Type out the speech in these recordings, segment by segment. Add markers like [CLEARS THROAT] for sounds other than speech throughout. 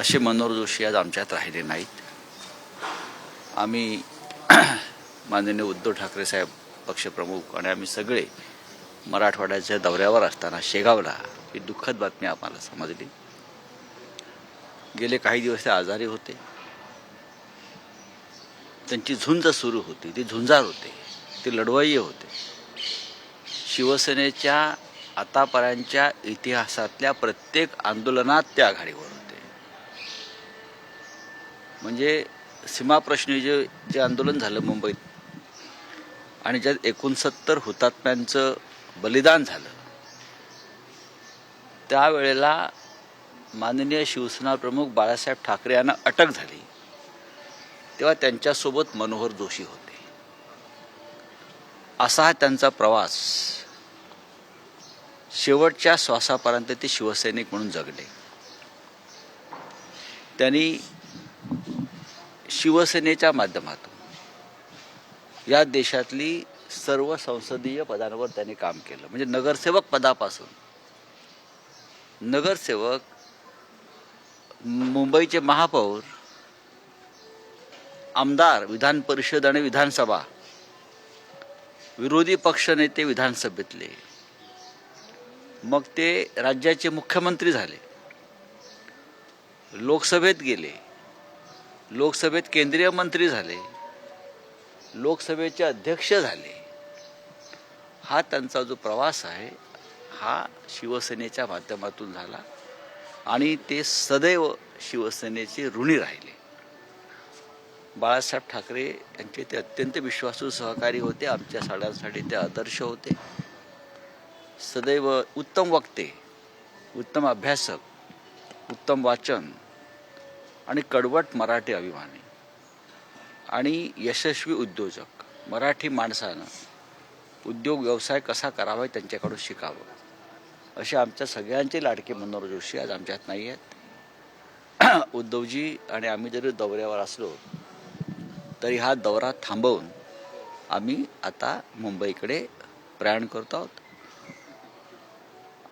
असे मनोहर जोशी आज आमच्यात राहिले नाहीत. आम्ही [CLEARS THROAT] माननीय उद्धव ठाकरे साहेब पक्षप्रमुख आणि आम्ही सगळे मराठवाड्याच्या दौऱ्यावर असताना शेगावला ही दुःखद बातमी आम्हाला समजली. गेले काही दिवस ते आजारी होते. त्यांची झुंज सुरू होती ती झुंजार होते ते लढवाई होते. शिवसेनेच्या आतापर्यंतच्या इतिहासातल्या प्रत्येक आंदोलनात त्या आघाडीवर होते म्हणजे सीमाप्रश्नी जे जे आंदोलन झालं मुंबईत आणि ज्यात एकोणसत्तर हुतात्म्यांचं बलिदान झालं त्यावेळेला माननीय शिवसेना प्रमुख बाळासाहेब ठाकरे यांना अटक झाली. तेव्हा त्यांच्यासोबत मनोहर जोशी होते. असा हा त्यांचा प्रवास. शेवटच्या श्वासापर्यंत ते शिवसैनिक म्हणून जगले. त्यांनी शिवसेनेच्या माध्यमातून. या देशातली सर्व संसदीय पदांवर त्यांनी काम केलं. म्हणजे नगरसेवक पदापासून. नगरसेवक मुंबईचे महापौर आमदार विधान परिषद आणि विधानसभा विरोधी पक्षनेते विधानसभेतले. मग ते राज्याचे मुख्यमंत्री झाले. लोकसभेत गेले. लोकसभेत केंद्रीय मंत्री झाले लोकसभेचे अध्यक्ष झाले हा त्यांचा जो प्रवास आहे हा शिवसेनेच्या माध्यमातून झाला आणि ते सदैव शिवसेनेचे ऋणी राहिले. बाळासाहेब ठाकरे यांचे ते अत्यंत विश्वासू सहकारी होते आमच्या सगळ्यांसाठी ते आदर्श होते. सदैव उत्तम वक्ते उत्तम अभ्यासक उत्तम वाचन आणि कडवट मराठी अभिमानी आणि यशस्वी उद्योजक. मराठी माणसानं उद्योग व्यवसाय कसा करावा त्यांच्याकडून शिकावं. असे आमच्या सगळ्यांचे लाडके मनोहर जोशी आज आमच्यात नाही आहेत. [CLEARS THROAT] उद्धवजी आणि आम्ही जरी दौऱ्यावर असलो तरी हा दौरा थांबवून आम्ही आता मुंबईकडे प्रयाण करतो आहोत.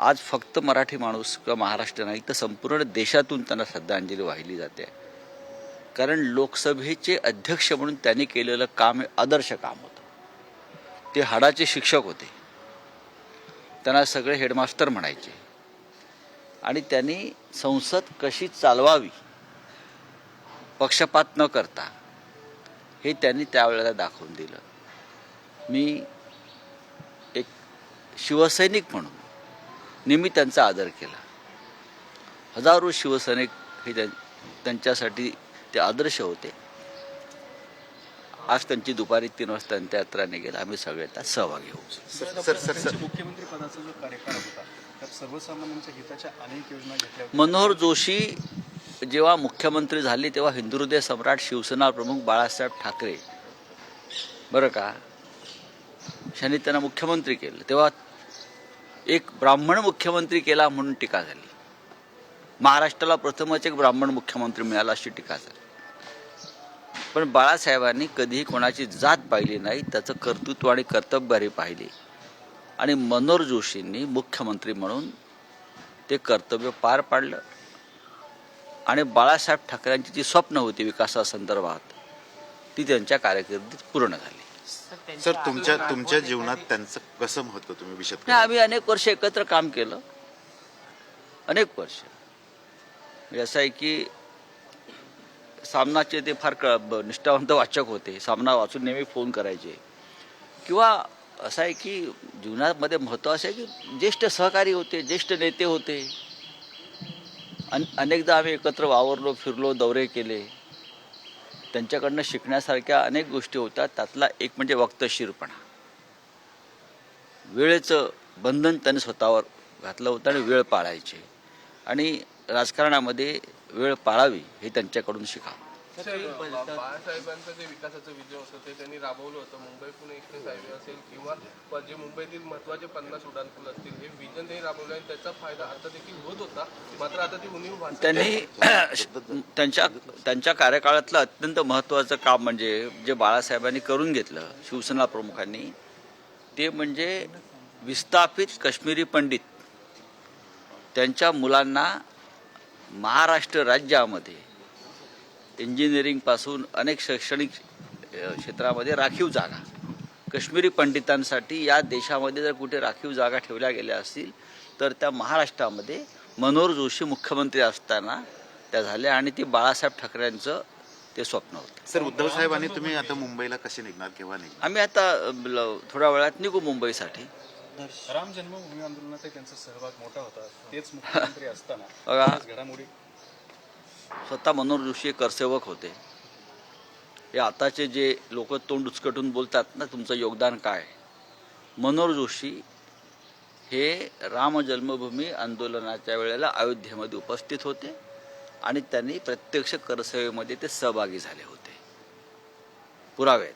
आज फक्त मराठी माणूस किंवा महाराष्ट्र नाही तर संपूर्ण देशातून त्यांना श्रद्धांजली वाहिली जाते. कारण लोकसभेचे अध्यक्ष म्हणून त्यांनी केलेलं काम हे आदर्श काम होतं. ते हाडाचे शिक्षक होते. त्यांना सगळे हेडमास्टर म्हणायचे. आणि त्यांनी संसद कशी चालवावी पक्षपात न करता हे त्यांनी त्यावेळेला दाखवून दिलं. मी एक शिवसैनिक म्हणून नेहमी त्यांचा आदर केला. हजारो शिवसैनिक हे त्यां- त्यांच्यासाठी ते आदर्श होते. आज त्यांची दुपारी तीन वाजता अंत्ययात्रा निघेल आम्ही सगळे त्यात सहभागी होऊ. Sir sir sir sir. मुख्यमंत्री पदाचा जो कार्यकाळ होता त्यात सर्वसामान्यांच्या हिताच्या अनेक योजना घेतल्या मनोहर जोशी जेव्हा मुख्यमंत्री झाले तेव्हा हिंदू हृदय सम्राट शिवसेना प्रमुख बाळासाहेब ठाकरे. बरं का? यांनी त्यांना मुख्यमंत्री केलं. तेव्हा एक ब्राह्मण मुख्यमंत्री केला म्हणून टीका झाली. महाराष्ट्राला प्रथमच एक ब्राह्मण मुख्यमंत्री मिळाला अशी टीका झाली. पण बाळासाहेबांनी कधीही कोणाची जात पाहिली नाही त्याचं कर्तृत्व आणि कर्तव्यारी पाहिली. आणि मनोहर जोशींनी मुख्यमंत्री म्हणून ते कर्तव्य पार पाडलं. आणि बाळासाहेब ठाकरेंची जी स्वप्न होती विकासासंदर्भात ती त्यांच्या कारकिर्दीत पूर्ण झाली. सर तुमच्या तुमच्या जीवनात त्यांचं कसं महत्त्व तुम्ही विशद नाही करा? आम्ही अनेक वर्ष एकत्र काम केलं. अनेक वर्ष. म्हणजे असं आहे की सामनाचे ते फार निष्ठावंत वाचक होते. सामना वाचून नेहमी फोन करायचे. किंवा असं आहे की जीवनामध्ये महत्त्व असं आहे की ज्येष्ठ सहकारी होते ज्येष्ठ नेते होते. अन अनेकदा आम्ही एकत्र वावरलो फिरलो दौरे केले. त्यांच्याकडनं शिकण्यासारख्या अनेक गोष्टी होत्या त्यातला एक म्हणजे वक्तशीरपणा. वेळेचं बंधन त्यांनी स्वतःवर घातलं होतं आणि वेळ पाळायचे. आणि राजकारणामध्ये वेळ पाळावी हे त्यांच्याकडून शिकावं बाळासाहेबांचं जे विकासाचं विजय होतं ते त्यांनी राबवलं होतं. मुंबई पुणे एक्सप्रेस हायवे असेल किंवा जे मुंबईतील महत्त्वाचे पन्नास उड्डाणपूल असतील हे विजन त्यांनी राबवलं आणि त्याचा फायदा आता देखील होत होता. मात्र आता ती उणीव भासते त्यांनी [CLEARS THROAT] त्यांच्या त्यांच्या कार्यकाळातलं अत्यंत महत्त्वाचं काम म्हणजे जे बाळासाहेबांनी करून घेतलं शिवसेना प्रमुखांनी ते म्हणजे विस्थापित काश्मीरी पंडित. त्यांच्या मुलांना महाराष्ट्र राज्यामध्ये इंजिनिअरिंगपासून अनेक शैक्षणिक क्षेत्रामध्ये राखीव जागा. काश्मीरी पंडितांसाठी या देशामध्ये जर कुठे राखीव जागा ठेवल्या गेल्या असतील तर त्या महाराष्ट्रामध्ये मनोहर जोशी मुख्यमंत्री असताना त्या झाल्या आणि ती बाळासाहेब ठाकरेंचं ते स्वप्न होतं. सर उद्धव साहेबांनी तुम्ही आता मुंबईला कसे निघणार केव्हा निघणार? आम्ही आता थोड्या वेळात निघू मुंबईसाठी. राम जन्मभूमी आंदोलनात त्यांचा सहभाग मोठा होता. तेच मुख्यमंत्री असताना घडामोडी स्वतः मनोहर जोशी हे करसेवक होते. हे आताचे जे लोक तोंड उचकटून बोलतात ना तुमचं योगदान काय? मनोहर जोशी हे राम जन्मभूमी आंदोलनाच्या वेळेला अयोध्येमध्ये उपस्थित होते आणि त्यांनी प्रत्यक्ष करसेवेमध्ये ते सहभागी झाले होते. पुरावे आहेत.